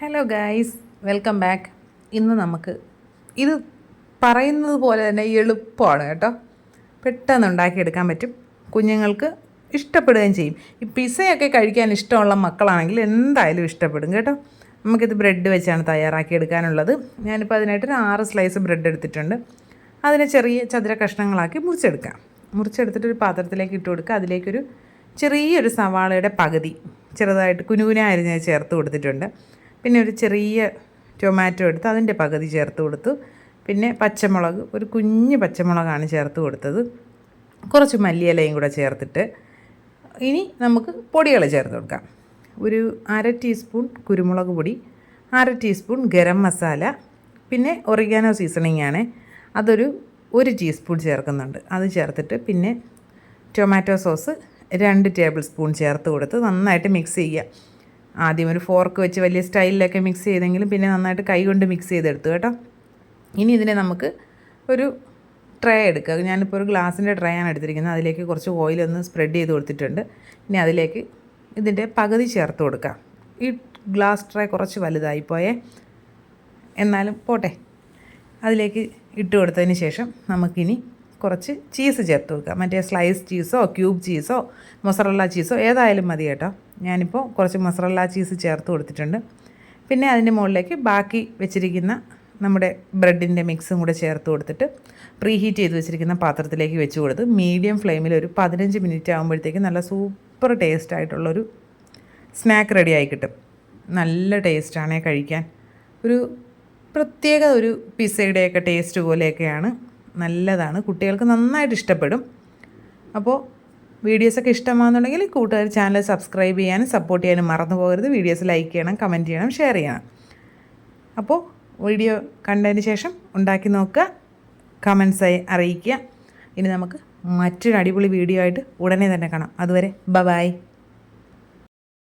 Hello guys welcome back ഇന്ന് നമുക്ക് ഇത് പറയുന്നത് പോലെ തന്നെ എളുപ്പമാണ് കേട്ടോ. പെട്ടെന്ന് ഉണ്ടാക്കിയെടുക്കാൻ പറ്റും. കുഞ്ഞുങ്ങൾക്ക് ഇഷ്ടപ്പെടുകയും ചെയ്യും. ഈ പിസയൊക്കെ കഴിക്കാൻ ഇഷ്ടമുള്ള മക്കളാണെങ്കിൽ എന്തായാലും ഇഷ്ടപ്പെടും കേട്ടോ. നമുക്കിത് ബ്രെഡ് വെച്ചാണ് തയ്യാറാക്കി എടുക്കാനുള്ളത് ഞാനിപ്പോൾ അതിനായിട്ട് ഒരു ആറ് സ്ലൈസ് ബ്രെഡ് എടുത്തിട്ടുണ്ട്. അതിനെ ചെറിയ ചതുര കഷ്ണങ്ങളാക്കി മുറിച്ചെടുക്കാം. മുറിച്ചെടുത്തിട്ട് ഒരു പാത്രത്തിലേക്ക് ഇട്ട് കൊടുക്കുക. അതിലേക്കൊരു ചെറിയൊരു സവാളയുടെ പകുതി ചെറുതായിട്ട് കുനുകുന അരിഞ്ഞ് ചേർത്ത് കൊടുത്തിട്ടുണ്ട്. പിന്നെ ഒരു ചെറിയ ടൊമാറ്റോ എടുത്ത് അതിന്റെ പകുതി ചേർത്ത് കൊടുത്തു. പിന്നെ പച്ചമുളക് ഒരു കുഞ്ഞ് പച്ചമുളകാണ് ചേർത്ത് കൊടുത്തത്. കുറച്ച് മല്ലിയിലയും കൂടെ ചേർത്തിട്ട് ഇനി നമുക്ക് പൊടികൾ ചേർത്ത് കൊടുക്കാം. ഒരു അര ടീസ്പൂൺ കുരുമുളക് പൊടി അര ടീസ്പൂൺ ഗരം മസാല പിന്നെ ഒറിഗാനോ സീസണിങ് ആണ്. അതൊരു ഒരു ടീസ്പൂൺ ചേർക്കുന്നുണ്ട്. അത് ചേർത്തിട്ട് പിന്നെ ടൊമാറ്റോ സോസ് രണ്ട് ടേബിൾ സ്പൂൺ ചേർത്ത് കൊടുത്ത് നന്നായിട്ട് മിക്സ് ചെയ്യുക. ആദ്യം ഒരു ഫോർക്ക് വെച്ച് വലിയ സ്റ്റൈലിലൊക്കെ മിക്സ് ചെയ്തെങ്കിലും പിന്നെ നന്നായിട്ട് കൈ കൊണ്ട് മിക്സ് ചെയ്തെടുത്തു കേട്ടോ. ഇനി ഇതിനെ നമുക്ക് ഒരു ട്രേ എടുക്കുക ഞാനിപ്പോൾ ഒരു ഗ്ലാസിന്റെ ട്രേ ആണ് എടുത്തിരിക്കുന്നത്. അതിലേക്ക് കുറച്ച് ഓയിലൊന്ന് സ്പ്രെഡ് ചെയ്ത് കൊടുത്തിട്ടുണ്ട്. ഇനി അതിലേക്ക് ഇതിന്റെ പകുതി ചേർത്ത് കൊടുക്കാം. ഈ ഗ്ലാസ് ട്രേ കുറച്ച് വലുതായിപ്പോയേ എന്നാലും പോട്ടെ. അതിലേക്ക് ഇട്ട് കൊടുത്തതിന് ശേഷം നമുക്കിനി കുറച്ച് ചീസ് ചേർത്ത് കൊടുക്കാം. മറ്റേ സ്ലൈസ് ചീസോ ക്യൂബ് ചീസോ മൊസറല്ല ചീസോ ഏതായാലും മതി കേട്ടോ. ഞാനിപ്പോൾ കുറച്ച് മസാല ചീസ് ചേർത്ത് കൊടുത്തിട്ടുണ്ട്. പിന്നെ അതിന്റെ മുകളിലേക്ക് ബാക്കി വെച്ചിരിക്കുന്ന നമ്മുടെ ബ്രെഡിന്റെ മിക്സും കൂടെ ചേർത്ത് കൊടുത്തിട്ട് പ്രീ ഹീറ്റ് ചെയ്ത് വെച്ചിരിക്കുന്ന പാത്രത്തിലേക്ക് വെച്ച് കൊടുത്ത് മീഡിയം ഫ്ലെയിമിൽ ഒരു പതിനഞ്ച് മിനിറ്റ് ആകുമ്പോഴത്തേക്ക് നല്ല സൂപ്പർ ടേസ്റ്റ് ആയിട്ടുള്ളൊരു സ്നാക്ക് റെഡി ആയി കിട്ടും. നല്ല ടേസ്റ്റാണ് കഴിക്കാൻ. ഒരു പ്രത്യേക ഒരു പിസയുടെയൊക്കെ ടേസ്റ്റ് പോലെയൊക്കെയാണ്. നല്ലതാണ്. കുട്ടികൾക്ക് നന്നായിട്ട് ഇഷ്ടപ്പെടും. അപ്പോൾ വീഡിയോസൊക്കെ ഇഷ്ടമാണെന്നുണ്ടെങ്കിൽ കൂട്ടുകാർ ചാനൽ സബ്സ്ക്രൈബ് ചെയ്യാനും സപ്പോർട്ട് ചെയ്യാനും മറന്നു പോകരുത്. വീഡിയോസ് ലൈക്ക് ചെയ്യണം കമന്റ് ചെയ്യണം ഷെയർ ചെയ്യണം. അപ്പോൾ വീഡിയോ കണ്ടതിന് ശേഷം ഉണ്ടാക്കി നോക്കുക കമൻസായി അറിയിക്കുക. ഇനി നമുക്ക് മറ്റൊരു അടിപൊളി വീഡിയോ ആയിട്ട് ഉടനെ തന്നെ കാണാം. അതുവരെ ബ ബായ്